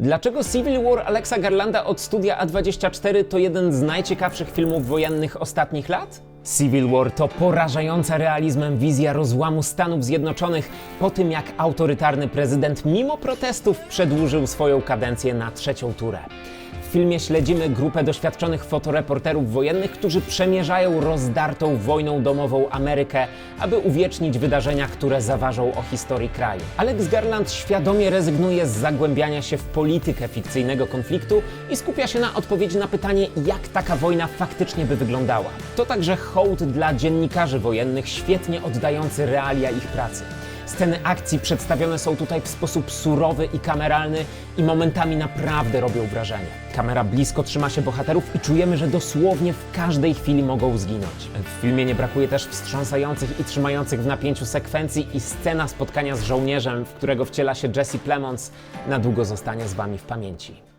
Dlaczego Civil War Alexa Garlanda od studia A24 to jeden z najciekawszych filmów wojennych ostatnich lat? Civil War to porażająca realizmem wizja rozłamu Stanów Zjednoczonych po tym, jak autorytarny prezydent mimo protestów przedłużył swoją kadencję na trzecią turę. W filmie śledzimy grupę doświadczonych fotoreporterów wojennych, którzy przemierzają rozdartą wojną domową Amerykę, aby uwiecznić wydarzenia, które zaważą o historii kraju. Alex Garland świadomie rezygnuje z zagłębiania się w politykę fikcyjnego konfliktu i skupia się na odpowiedzi na pytanie, jak taka wojna faktycznie by wyglądała. To także hołd dla dziennikarzy wojennych, świetnie oddający realia ich pracy. Sceny akcji przedstawione są tutaj w sposób surowy i kameralny i momentami naprawdę robią wrażenie. Kamera blisko trzyma się bohaterów i czujemy, że dosłownie w każdej chwili mogą zginąć. W filmie nie brakuje też wstrząsających i trzymających w napięciu sekwencji i scena spotkania z żołnierzem, w którego wciela się Jesse Plemons, na długo zostanie z Wami w pamięci.